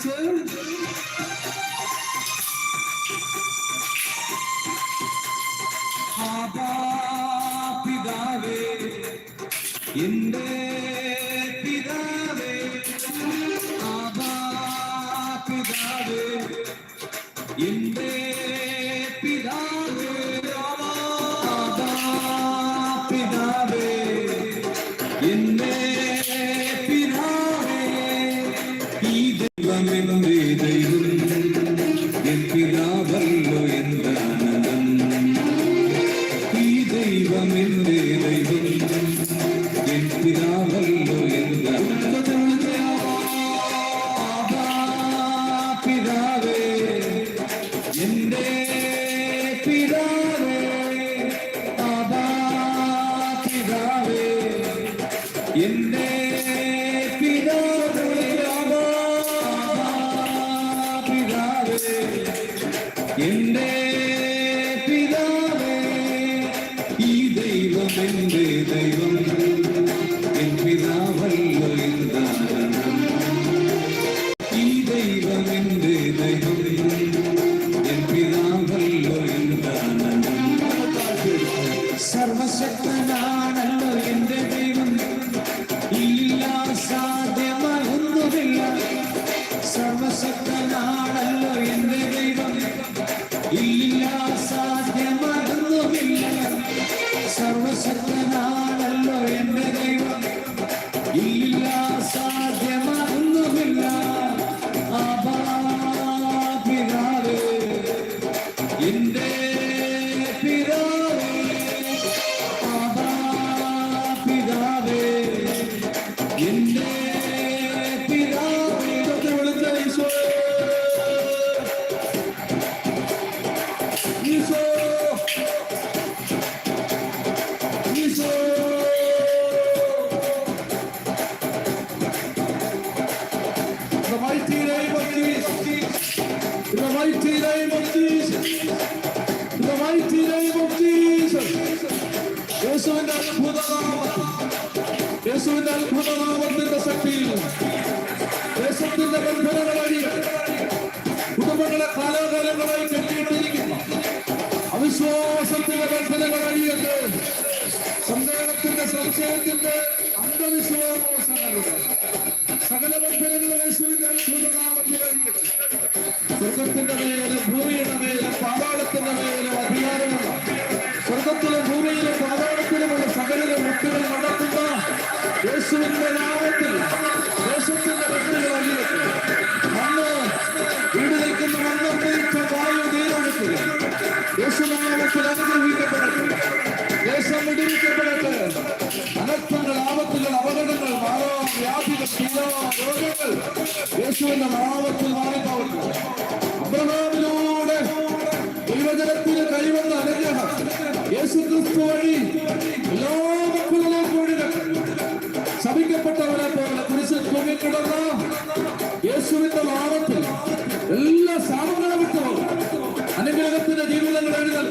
Two. സർവശക്തനാണല്ലോ എന്റെ ദൈവം. ഇല്ല സാധ്യമതൊന്നുമില്ല. സർവശക്തനാണ് സ്വർഗത്തിന്റെ മേലെ ഭൂമിയുടെ മേലെ പാതാളത്തിന്റെ മേലെ അധികാരമുണ്ട് സ്വർഗത്തിലും ഭൂമിയിലും യേശുവിന്റെ നാമത്തിൽ മാറിപ്പോകുന്നു അബ്രഹാമിലൂടെ ദൈവജനത്തിന് കഴിവെന്ന അനുഗ്രഹം. യേശു ക്രിസ്തു വഴി എല്ലാ പോലെ കുരിശിൽ തൂങ്ങിക്കിടന്ന യേശുവിന്റെ നാമത്തിൽ എല്ലാ സാധനങ്ങളും വിട്ടു അനുഗ്രഹത്തിന്റെ ജീവിതങ്ങൾ എഴുതൽ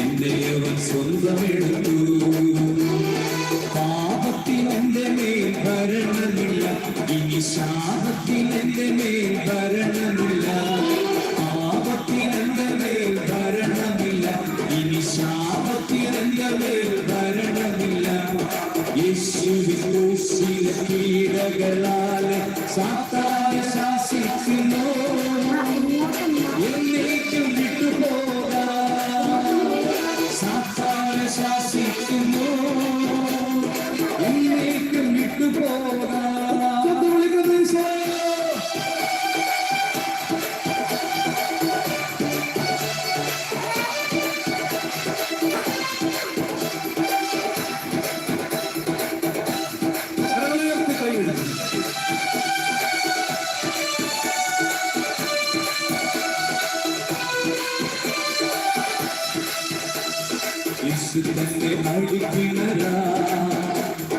என்னை அவன் சொந்தமிடும்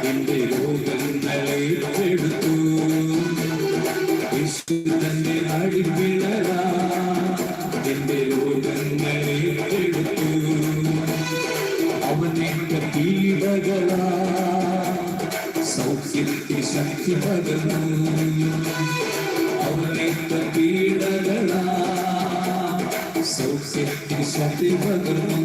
എന്റെ രോഗങ്ങളെ എടുത്തു യേശു തന്നെ അടിക്കിണരാ എന്റെ രോഗങ്ങളെ എടുത്തു അവനേറ്റ പീഡകളാ സൗഖ്യത്തിൽ ശക്തി പകർന്നു അവനേറ്റ പീഡകളാ സൗഖ്യത്തിൽ ശക്തി പകർന്നു.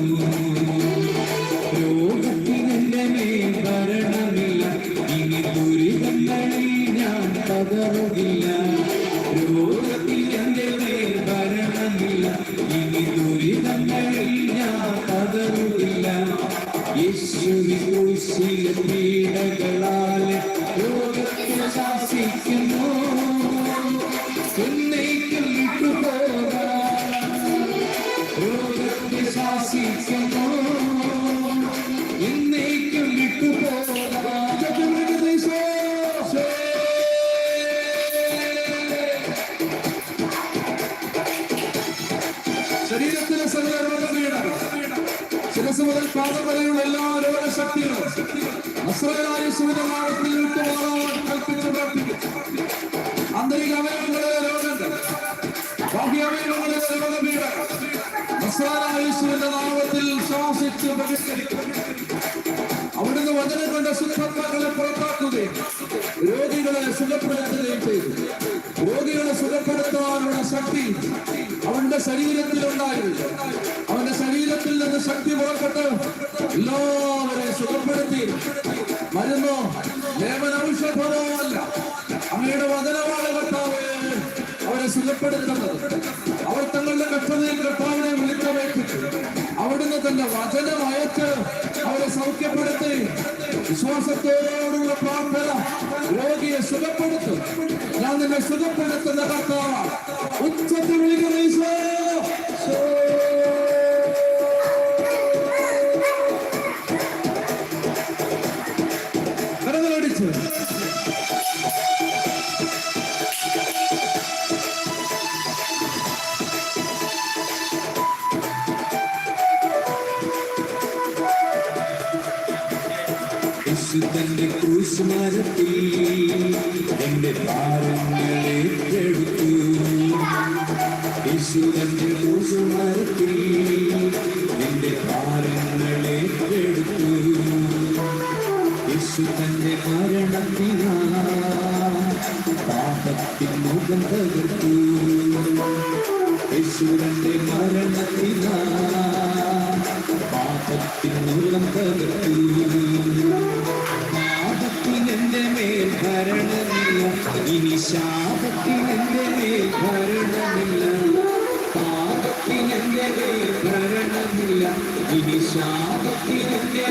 രോഗശക്തികളും അസ്രനായ സൂര്യനാളത്തിൽ വിട്ടുമാറാൻ കൽപ്പിച്ച് പ്രാർത്ഥിക്കും ആന്തരിക അവയവങ്ങളിലെ രോഗങ്ങൾ ബാഹ്യ അവയവങ്ങളിലെ രോഗപീഠ അസ്രാനായുസുവിന്റെ നാമത്തിൽ ശ്വാസിച്ച് ബഹിഷ്കരിക്കും അവിടുന്ന് വചനം കൊണ്ട് ശുദ്ധാത്മാക്കളെ പുറത്താക്കുകയും രോഗികളെ സുഖപ്പെടുത്തുകയും ചെയ്തു രോഗികളെ സുഖപ്പെടുത്താനുള്ള ശക്തി അവന്റെ ശരീരത്തിൽ ഉണ്ടായിരുന്നു. അവന്റെ ശരീരത്തിൽ നിന്ന് ശക്തി പുറപ്പെട്ട് എല്ലാവരെയും സുഖപ്പെടുത്തി. മരുന്നോ? ലേപനൌഷധമോ അല്ല അങ്ങയുടെ വചനമാണ് കർത്താവേ അവരെ സുഖപ്പെടുത്തുന്നത്. അവർ തങ്ങളുടെ കഷ്ടതയിൽ കർത്താവിനെ വിളിച്ചപേക്ഷിച്ചു അവിടുന്ന് തന്റെ വചനം അയച്ച് അവരെ സൗഖ്യപ്പെടുത്തി. വിശ്വാസത്തോടുള്ള പ്രാർത്ഥന. രോഗിയെ സുഖപ്പെടുത്തും. ഞാൻ നിന്നെ സുഖപ്പെടുത്തുന്ന കർത്താവ്. ഉച്ചത്തിൽ വിളിക്കുന്ന ഈശോ. ക്രൂശുമരത്തിൽ എന്റെ പാരങ്ങളെ എടുത്തു യേശു തന്റെ എന്റെ പാരങ്ങളെ എടുത്തു യേശു തന്റെ മരണത്തിനാ പാപത്തിൻ മുഖം തകർത്തു. യേശു തന്റെ മരണത്തിനാ പാപത്തിൻ മുഖം തകർത്തു. ഭരണമില്ല. ഇനി ശാപത്തിനെന്റെ ഭരണമില്ല? പാപത്തിനെന്റെ ഭരണമില്ല? ഇനി ശാപത്തിനെന്റെ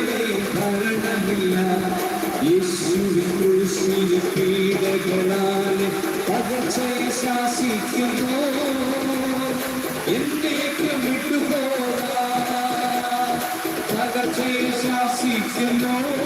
ഭരണമില്ല? യേശുവിൻ പീഡകളാലെ പകർച്ചയെ ശാസിക്കുന്നു. എന്നേക്ക് വിട്ടുപോകാ. പകർച്ചയെ ശാസിക്കുന്നു.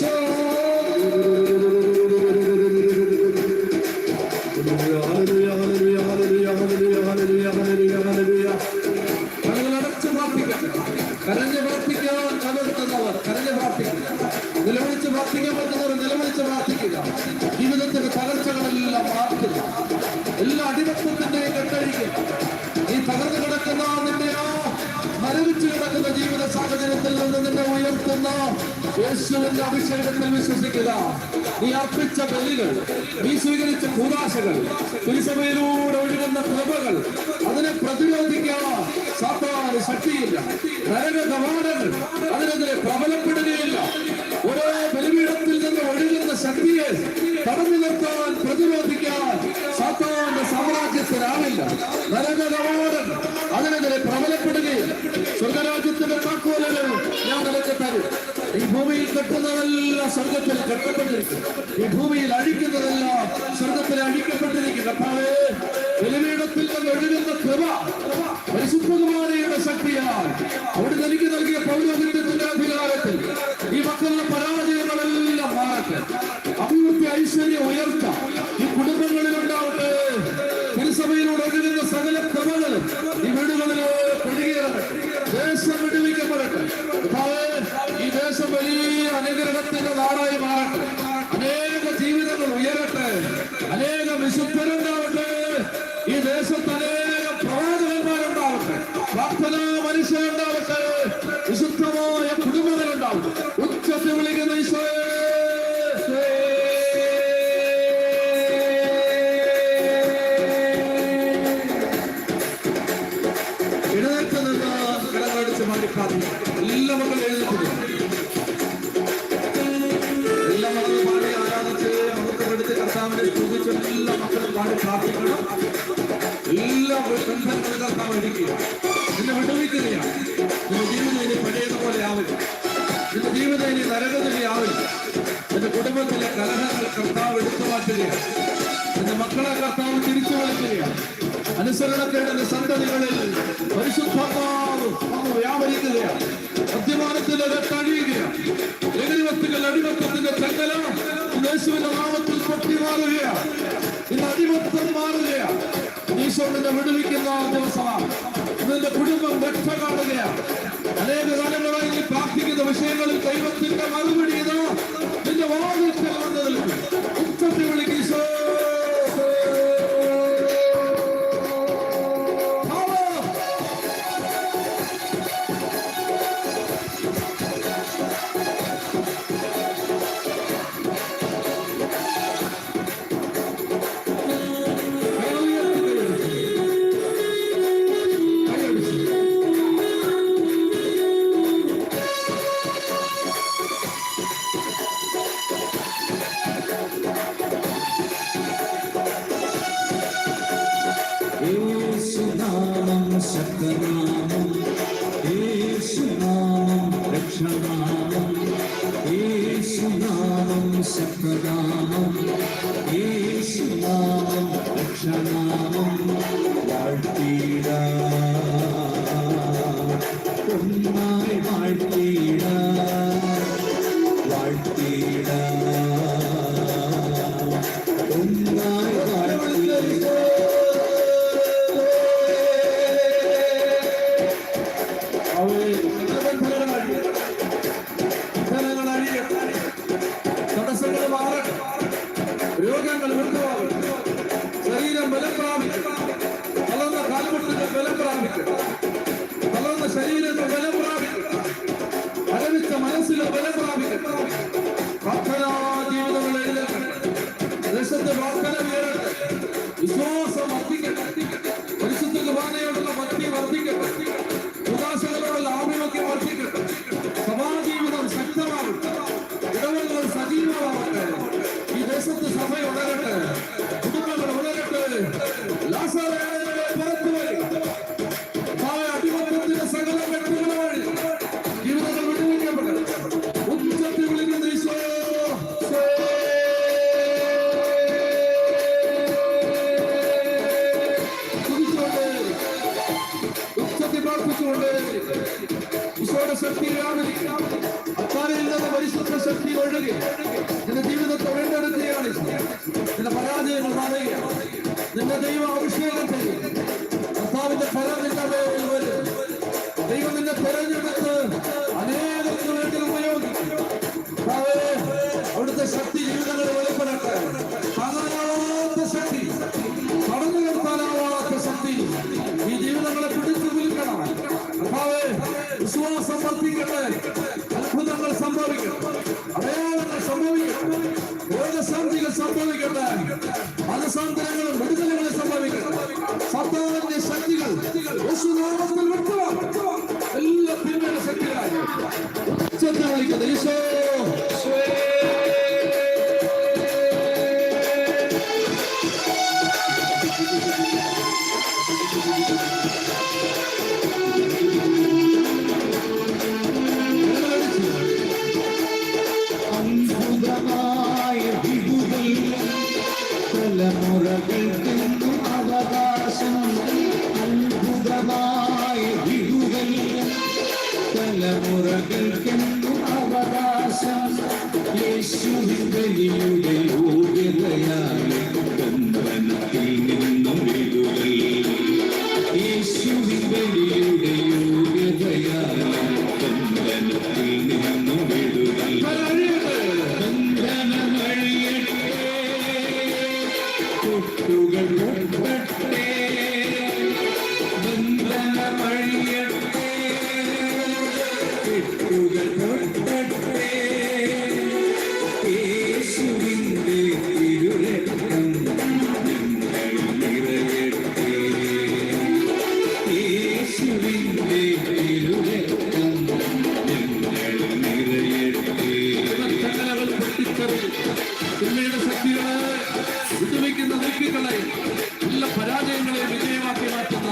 ഈശോ വിശ്വസിക്കുക. നീ അർപ്പിച്ച ബലികൾ നീ സ്വീകരിച്ച കൂതാശകൾ തിരുസഭയിലൂടെ ഒഴുകുന്ന കൃപകൾ അതിനെ പ്രതിരോധിക്കാൻ സാത്താന് ശക്തിയില്ല. നരക കവാടങ്ങൾ അതിനെതിരെ പ്രബലപ്പെടുകയില്ല. ഓരോ ബലിപീഠത്തിൽ നിന്ന് ഒഴുകുന്ന ശക്തിയെ തടഞ്ഞു നിർത്താൻ പ്രതിരോധിക്കാൻ സാത്താന്റെ സാമ്രാജ്യത്തിനാവില്ല. നരക കവാടങ്ങൾ അതിനെതിരെ പ്രബലപ്പെടുകയില്ല. സ്വർഗരാജ്യത്തിന്റെ താക്കോലുകൾ ഞാൻ നിനക്ക് ഈ ഭൂമിയിൽ കെട്ടുന്നതെല്ലാം സ്വർഗത്തിൽ കെട്ടപ്പെട്ടിരിക്കുന്നു ഈ ഭൂമിയിൽ അഴിക്കുന്നതെല്ലാം സ്വർഗത്തിൽ അഴിക്കപ്പെട്ടിരിക്കുന്നു കർത്താവേ ബലിപീഠത്തിൽ നിന്ന് ഒഴുകുന്ന കൃപ പരിശുദ്ധകുമാരിയുടെ ശക്തിയാൽ. അവിടെ എനിക്ക് നൽകിയ പൗരോഹിത്യത്തിന്റെ അധികാരത്തിൽ ഈ മക്കളുടെ എടുത്തു മാറ്റുകയാണ് മക്കളെ കർത്താവ് തിരിച്ചു വിളിക്കുകയാണ് അനുസരണക്കേടന്റെ സന്തതികളിൽ പരിശുദ്ധാത്മാവ് അങ്ങ് വ്യാപരിക്കുകയാണ്. മദ്യപാനത്തിന്റെ കഴിയുകയാണ് ലഹരി വസ്തുക്കൾ അടിമത്തത്തിന്റെ ചങ്ങല യേശുവിന്റെ നാമത്തിൽ പൊട്ടി മാറുകയാണ്. ഇന്ന് അടിമത്തം മാറുകയാണ്. ഈശോണിനെ വിടുവിക്കുന്ന ദിവസമാണ്. നിന്റെ കുടുംബം രക്ഷ കാണുകയാണ്. അനേക കാലങ്ങളായി പ്രാർത്ഥിക്കുന്ന വിഷയങ്ങളിൽ ദൈവത്തിന്റെ മറുപടി ഇതാ. നിന്റെ വാതിൽ നിൽക്കും. ഉച്ചത്തിൽ വിളിക്കും മാസാന്തരങ്ങളും വിടുതലങ്ങളും സംഭവിക്കണം സത്താവിന്റെ ശക്തികൾ എല്ലാ പിന്തുണ ശക്തികളായി. യേശുവിൻ കലിയുടെ യോഗ്യതയായ ബന്ധനത്തിൽ ശക്തികളെ വിട്ടുവയ്ക്കുന്ന നീക്കികളെ എല്ലാ പരാജയങ്ങളെ വിജയമാക്കി മാറ്റുന്ന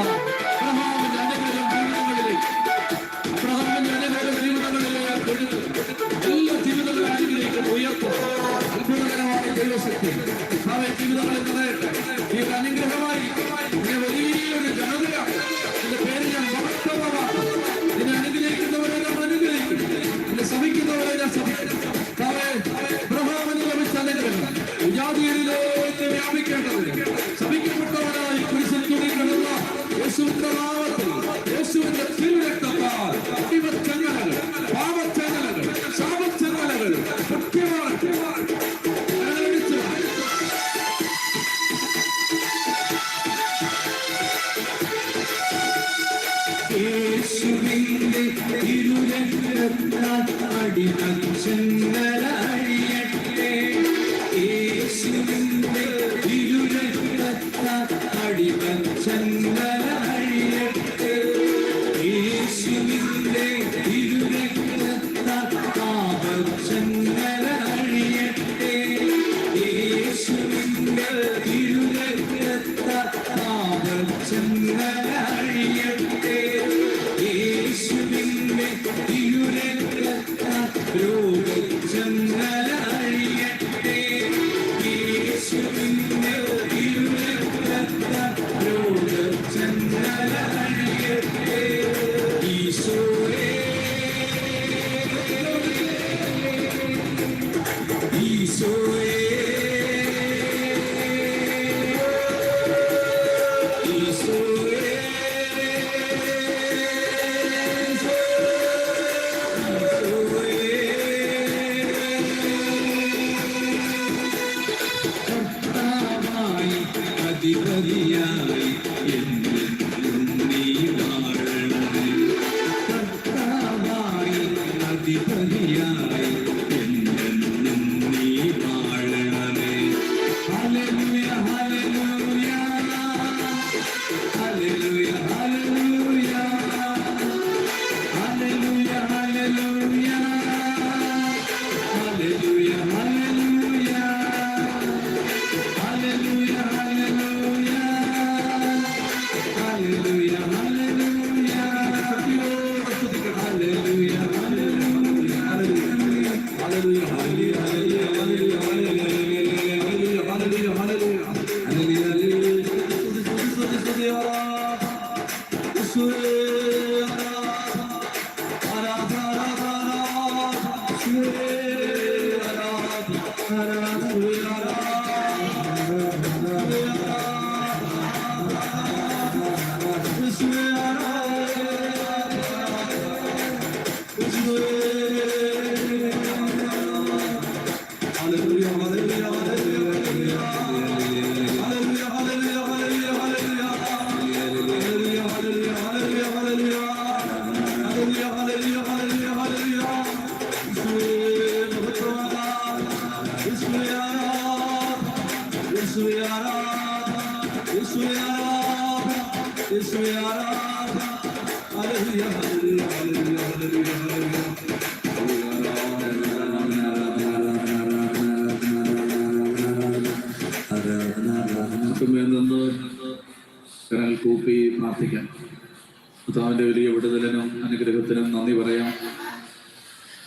Thank you.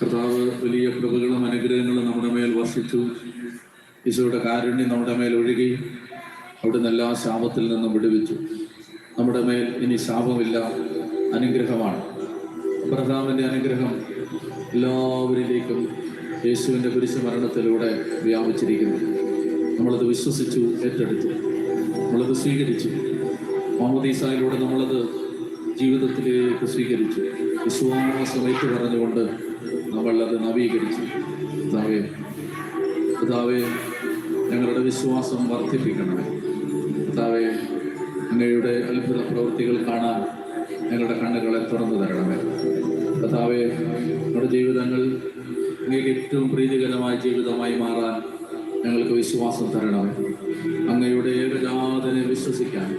കർത്താവ് വലിയ കൃപകളും അനുഗ്രഹങ്ങളും നമ്മുടെ മേൽ വർഷിച്ചു. ഈശോയുടെ കാരുണ്യം നമ്മുടെ മേൽ ഒഴുകി അവിടുന്ന് എല്ലാ ശാപത്തിൽ നിന്നും വിടുവിച്ചു. നമ്മുടെ മേൽ ഇനി ശാപമില്ല അനുഗ്രഹമാണ്. അബ്രഹാമിന്റെ അനുഗ്രഹം എല്ലാവരിലേക്കും യേശുവിന്റെ കുരിശ് മരണത്തിലൂടെ വ്യാപിച്ചിരിക്കുന്നു. നമ്മളത് വിശ്വസിച്ചു ഏറ്റെടുത്തു. നമ്മളത് സ്വീകരിച്ചു. മാമോദീസായിലൂടെ നമ്മളത് ജീവിതത്തിലേക്ക് സ്വീകരിച്ചു. വിശ്വാസമേറ്റ് ഏറ്റു പറഞ്ഞുകൊണ്ട് നമ്മളത് നവീകരിച്ചു. പിതാവേ പിതാവേ ഞങ്ങളുടെ വിശ്വാസം വർദ്ധിപ്പിക്കണമേ. പിതാവേ അങ്ങയുടെ അത്ഭുത പ്രവൃത്തികൾ കാണാൻ ഞങ്ങളുടെ കണ്ണുകളെ തുറന്നു തരണമേ. കഥാവെ നമ്മുടെ ജീവിതങ്ങൾ അങ്ങേക്ക് ഏറ്റവും പ്രീതികരമായ ജീവിതമായി മാറാൻ ഞങ്ങൾക്ക് വിശ്വാസം തരണമേ. അങ്ങയുടെ ഏകജാതനെ വിശ്വസിക്കാൻ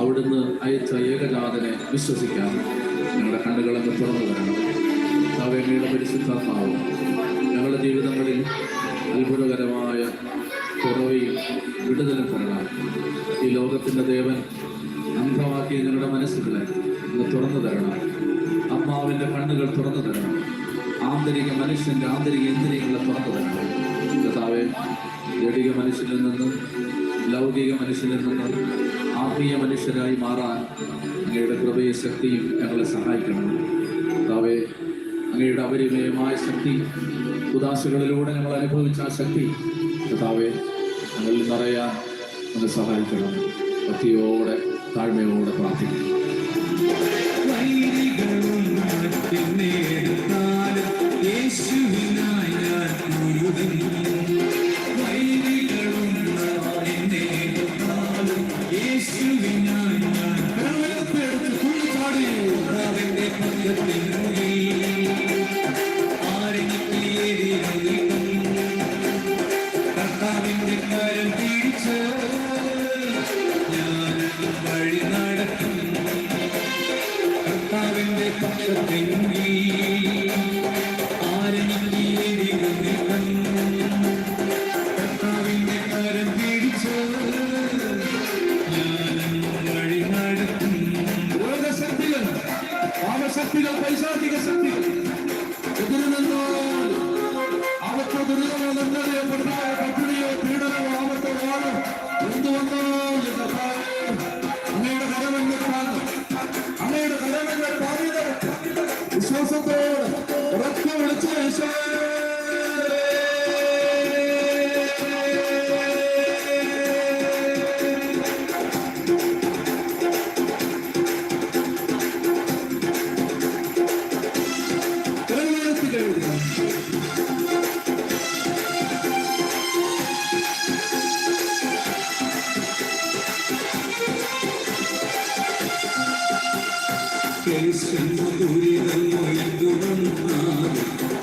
അവിടുന്ന് അയച്ച ഏകജാതനെ വിശ്വസിക്കാൻ ഞങ്ങളുടെ കണ്ണുകളെ തുറന്നു തരണം കഥാവെ പരിശുദ്ധമാവും ഞങ്ങളുടെ ജീവിതങ്ങളിൽ അത്ഭുതകരമായ കുറവയും വിടുതലും തരണം ഈ ലോകത്തിന്റെ ദേവൻ അന്ധമാക്കിയ ഞങ്ങളുടെ മനസ്സുകളെ ഒന്ന് തുറന്നു തരണം. അമ്മാവിന്റെ കണ്ണുകൾ തുറന്നു തരണം. ആന്തരിക മനുഷ്യന്റെ ആന്തരിക ഇന്ദ്രിയങ്ങളെ തുറന്നു തരണം. കർത്താവെ ജടിക മനുഷ്യനിൽ നിന്നും ലൗകിക മനുഷ്യനിൽ നിന്നും ആത്മീയ മനുഷ്യരായി മാറാൻ അങ്ങയുടെ കൃപയെ ശക്തിയും ഞങ്ങളെ സഹായിക്കണം അങ്ങയുടെ അപരിമയമായ ശക്തി ഉദാസികളിലൂടെ ഞങ്ങൾ അനുഭവിച്ച ആ ശക്തി കർത്താവെ ഞങ്ങളിൽ നിറയാൻ ഒന്ന് സഹായിക്കണം. ഭക്തിയോടെ താഴ്മയോടെ പ്രാർത്ഥിക്കണം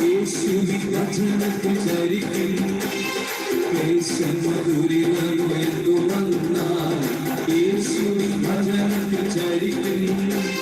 യേശുവിൻ വചനത്തിൽ ചരിക്കും. ദുരിതമെന്തു വന്നാൽ യേശുവിൻ വചനത്തിൽ ചരിക്കും.